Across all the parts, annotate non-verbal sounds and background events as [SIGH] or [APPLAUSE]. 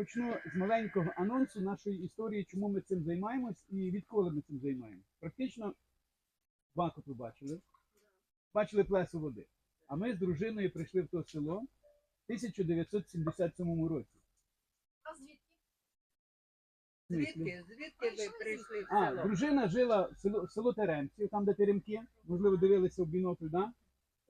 почну з маленького анонсу нашої історії, чому ми цим займаємось і відколи ми цим займаємось. Практично Бахут ви бачили, бачили плесо води. А ми з дружиною прийшли в то село в 1977 році. А звідки? Звідки? Звідки ви прийшли в А, село? дружина жила в село, село Теремці, там, де Теремки, можливо, дивилися в бінокль, да?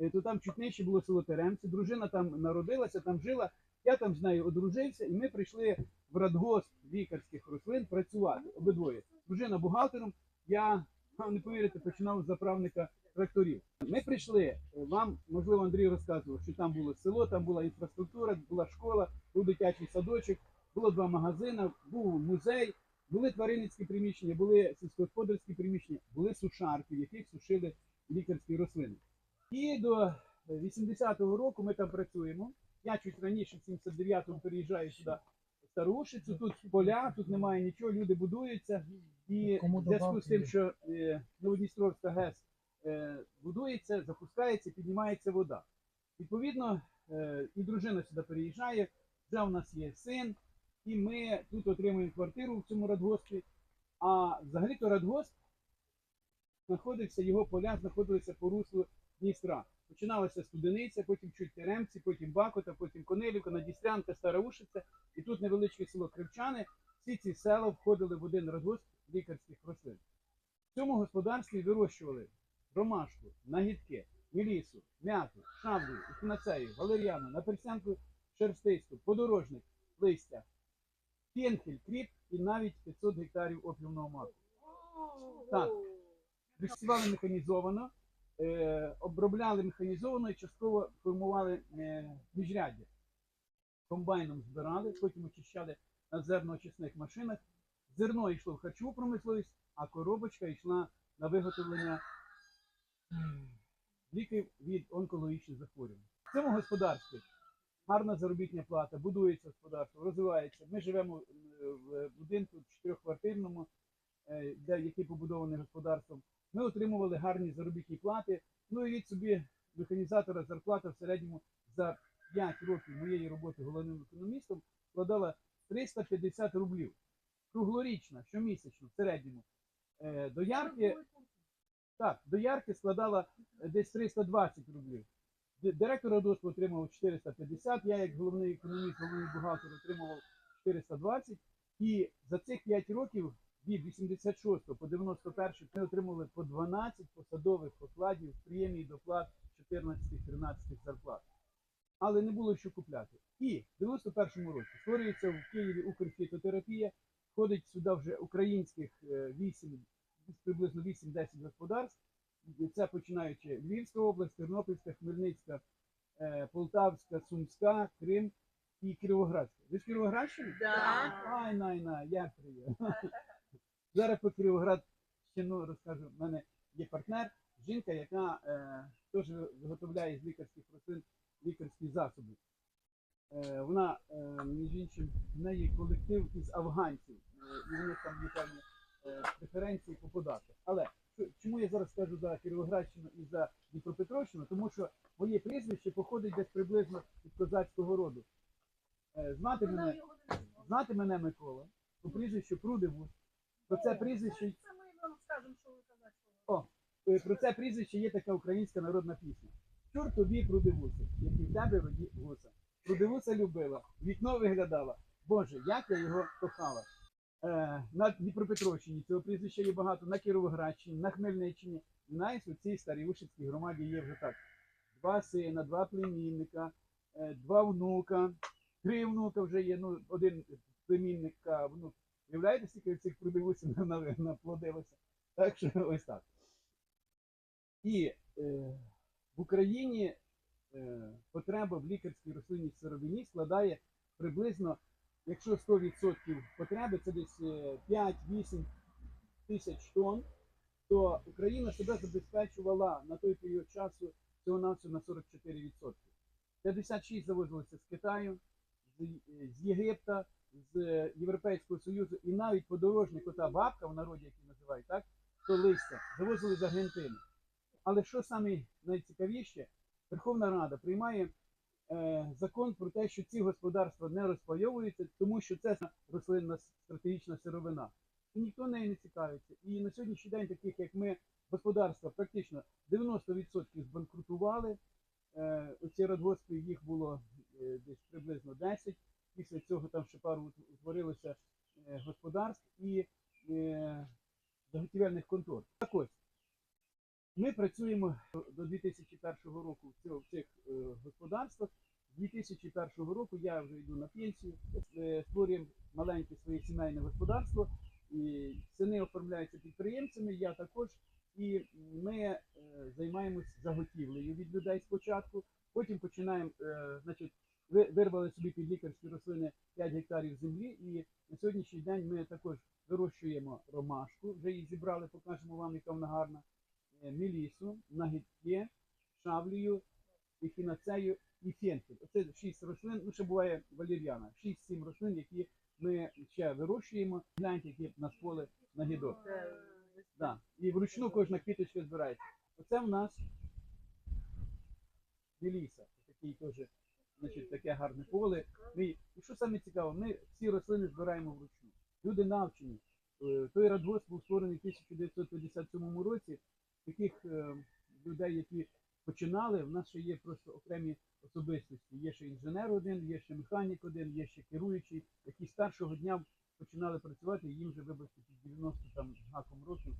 Е, то там чуть нижче було село Теремці. Дружина там народилася, там жила. Я там з нею одружився, і ми прийшли в радгосп лікарських рослин працювати обидвоє. Дружина бухгалтером, я не повірите, починав з заправника тракторів. Ми прийшли. е, Вам, можливо, Андрій розказував, що там було село, там була інфраструктура, була школа, був дитячий садочок, було два магазини, був музей, були тваринницькі приміщення, були сільськогосподарські приміщення, були сушарки, в яких сушили лікарські рослини. І до е, 80-го року ми там працюємо. Я чуть раніше, в 79-му, переїжджаю сюди в Старушицю. Тут поля, тут немає нічого, люди будуються. І в зв'язку з тим, що е, Новодністровська ГЕС е, будується, запускається, піднімається вода. Відповідно, е, і дружина сюди переїжджає, вже у нас є син, і ми тут отримуємо квартиру в цьому радгоспі. А взагалі-то радгосп знаходився, його поля знаходилися по руслу Дністра. Починалася Студениця, потім чуть Теремці, потім Бакота, потім Конилівка, Надістрянка, Стара Ушиця, і тут невеличке село Кривчани. Всі ці села входили в один радгосп лікарських рослин. В цьому господарстві вирощували ромашку, нагідки, мілісу, м'яту, шавлю, ехінацею, валеріану, наперсянку шерстисту, подорожник, листя, пенхель, кріп і навіть 500 гектарів опівного маку. Так. Висівали механізовано, обробляли механізовано і частково формували е, міжряддя. Комбайном збирали, потім очищали на зерноочисних машинах. Зерно йшло в харчову промисловість, а коробочка йшла на виготовлення ліків від онкологічних захворювань. В цьому господарстві гарна заробітня плата, будується господарство, розвивається. Ми живемо е, в будинку чотирьохквартирному, е, який побудований господарством. Ми отримували гарні заробітні плати. Ну і від собі механізатора зарплата в середньому за 5 років моєї роботи головним економістом складала 350 рублів. Круглорічна, щомісячно, в середньому. Е, До ярки, так, до ярки складала е, десь 320 рублів. Директор радоспу отримував 450, я як головний економіст, головний бухгалтер отримував 420. І за цих 5 років від 86 по 91 ми отримали по 12 посадових окладів, премій доплат 14-13 зарплат. Але не було що купляти. І в 91 році створюється в Києві Укрфітотерапія, входить сюди вже українських е, 8, приблизно 8-10 господарств. Це починаючи Львівська область, Тернопільська, Хмельницька, е, Полтавська, Сумська, Крим і Кіровоградська. Ви з Кіровоградщини? Да. Ай, най, най, як приємно. Зараз по про Кіровоградщину розкажу. У мене є партнер, жінка, яка е, теж виготовляє з лікарських рослин лікарські засоби. Е, вона, е, між іншим, в неї колектив із афганців, е, і в них там є певні е, преференції по податках. Але чому я зараз кажу за Кіровоградщину і за Дніпропетровщину? Тому що моє прізвище походить десь приблизно від козацького роду. Е, знати мене, знати мене Микола, по прізвищу Прудивус. Про це прізвище Це ми вам скажемо, що ви казати. О, е, про це прізвище є така українська народна пісня. Чур тобі прудивуси, які в тебе роді гуса. Прудивуса любила, вікно виглядала. Боже, як я його кохала. Е, на Дніпропетровщині цього прізвища є багато, на Кіровоградщині, на Хмельниччині. І навіть у цій Старівушицькій громаді є вже так. Два сина, два племінника, е, два внука, три внука вже є, ну, один племінник, а внук. Уявляєте, скільки цих прудивусів на- наплодилося? Так що [LAUGHS] ось так. І е, в Україні е, потреба в лікарській рослинній сировині складає приблизно, якщо 100% потреби, це десь е, 5-8 тисяч тонн, то Україна себе забезпечувала на той період часу всього навсього на 44%. 56 завозилося з Китаю, з, е, з Єгипта, з Європейського Союзу, і навіть подорожник, ота бабка в народі, які називають, так, то листя, завозили з Аргентини. Але що саме найцікавіше, Верховна Рада приймає е, закон про те, що ці господарства не розпайовуються, тому що це рослинна стратегічна сировина. І ніхто нею не цікавиться. І на сьогоднішній день, таких як ми, господарства практично 90% збанкрутували. Е, оці радгоспи їх було е, десь приблизно 10. Після цього там ще пару утворилося е, господарств і е, заготівельних контор. Так ось, ми працюємо до 2001 року в цьо- в цих е, господарствах. З 2001 року я вже йду на пенсію, е, створюємо маленьке своє сімейне господарство. І сини оформляються підприємцями, я також. І ми е, займаємось заготівлею від людей спочатку. Потім починаємо, е, значить, ви- вирвали собі під лікарські рослини 5 гектарів землі. І на сьогоднішній день ми також вирощуємо ромашку. Вже її зібрали, покажемо вам, яка вона гарна. Мелісу, нагідки, шавлію, ехінацею і фенхель. Оце шість рослин, ну ще буває валір'яна. Шість-сім рослин, які ми ще вирощуємо. Гляньте, які в нас поле на гідок. Да. І вручну кожна квіточка збирається. Оце в нас Меліса. Такий теж, значить, таке гарне поле. Ми, і що саме цікаво, ми всі рослини збираємо вручну. Люди навчені. Е, Той радгосп був створений в 1957 році. Таких е, людей, які починали, в нас ще є просто окремі особистості. Є ще інженер один, є ще механік один, є ще керуючий, які з першого дня починали працювати, їм вже вибачте під 90 там гаком років.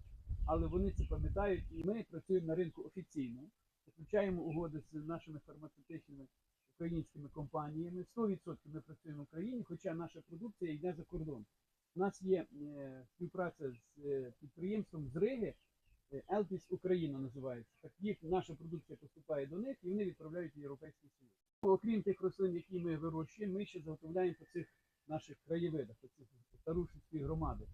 Але вони це пам'ятають, і ми працюємо на ринку офіційно, заключаємо угоди з нашими фармацевтичними українськими компаніями. 100% ми працюємо в Україні, хоча наша продукція йде за кордон. У нас є е, співпраця з е, підприємством з Риги, Елпіс Україна називається. Так їх наша продукція поступає до них і вони відправляють в Європейський Союз. Окрім тих рослин, які ми вирощуємо, ми ще заготовляємо по цих наших краєвидах, по цих старушинських громади.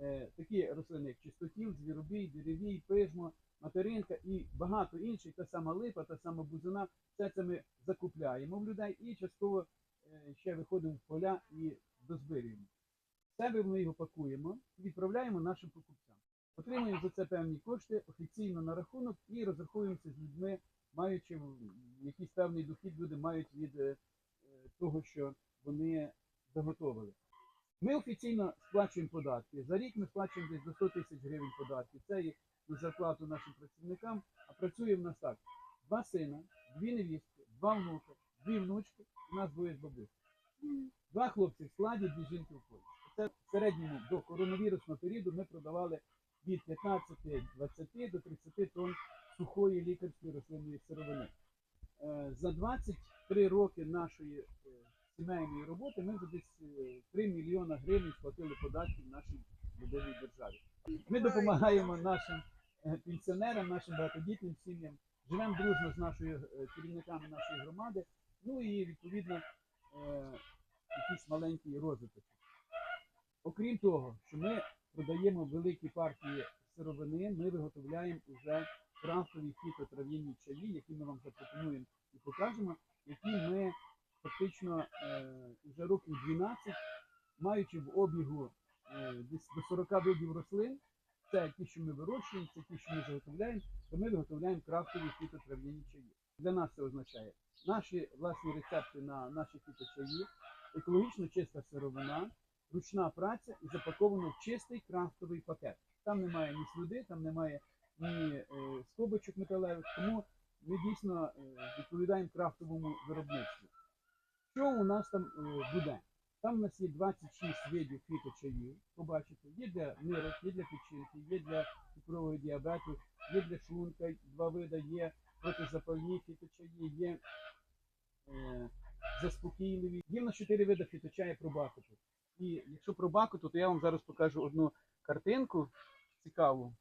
Е, такі рослини, як чистотіл, звіробій, деревій, пижмо, материнка і багато інших, та сама липа, та сама бузина, все це ми закупляємо в людей і частково е, ще виходимо в поля і дозбирюємо. Себе ми його пакуємо і відправляємо нашим покупцям. Отримуємо за це певні кошти офіційно на рахунок і розраховуємося з людьми, маючи якийсь певний дохід люди мають від е, того, що вони заготовили. Ми офіційно сплачуємо податки. За рік ми сплачуємо десь до 100 тисяч гривень податків. Це і на зарплату нашим працівникам. А працює в нас так: два сина, дві невістки, два внуки, дві внучки, у нас двоє з бабусь. Два хлопці в складі, дві жінки в полі. Це в середньому до коронавірусного періоду ми продавали від 15-20 до 30 тонн сухої лікарської рослинної сировини. Е, За 23 роки нашої е, сімейної роботи ми вже десь е, 3 мільйона гривень сплатили податків нашій любимій державі. Ми допомагаємо нашим е, пенсіонерам, нашим багатодітним сім'ям, живемо дружно з нашою е, керівниками нашої громади, ну і відповідно е, якийсь маленький розвиток. Окрім того, що ми продаємо великі партії сировини, ми виготовляємо вже крафтові фітотрав'яні чаї, які ми вам запропонуємо і покажемо, які ми фактично е, вже років 12, маючи в обігу е, до 40 видів рослин, це ті, що ми вирощуємо, це ті, що ми заготовляємо, то ми виготовляємо крафтові фітотрав'яні чаї. Для нас це означає наші власні рецепти на наші фіточаї, екологічно чиста сировина, ручна праця і запаковано в чистий крафтовий пакет. Там немає ні слюди, там немає ні е, скобочок металевих, тому ми дійсно е, відповідаємо крафтовому виробництву. Що у нас там е, буде? Там у нас є 26 видів фіточаїв, побачите, є для нирок, є для печінки, є для цукрового діабету, є для шлунка, два види, є протизапальні фіточаї, є е, заспокійливі. Є нас чотири види фіточая пробакуту. І якщо про бакуту, то я вам зараз покажу одну картинку цікаву.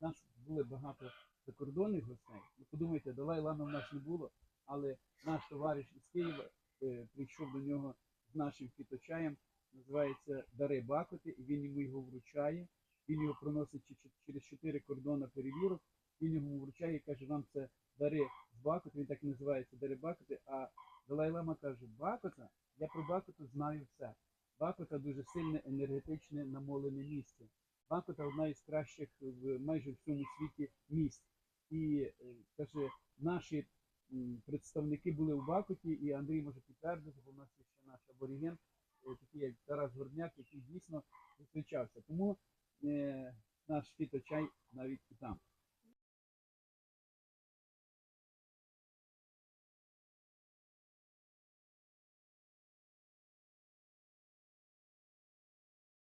У нас були багато закордонних гостей. Ви подумайте, Далай Лами в нас не було, але наш товариш із Києва е, прийшов до нього з нашим фіточаєм, називається Дари Бакоти, і він йому його вручає. Він його проносить через чотири кордони перевірок. Він йому вручає і каже, вам це дари з Бакоти, він так і називається Дари Бакоти. А Далай Лама каже, Бакота, я про Бакоту знаю все. Бакота дуже сильне енергетичне намолене місце. Бакота одна із кращих в майже всьому світі місць. І е, каже, наші представники були в Бакуті, і Андрій може підтвердити, бо в нас є ще наш аборіген, е, такий як Тарас Горняк, який дійсно зустрічався. Тому е, наш фіточай навіть і там.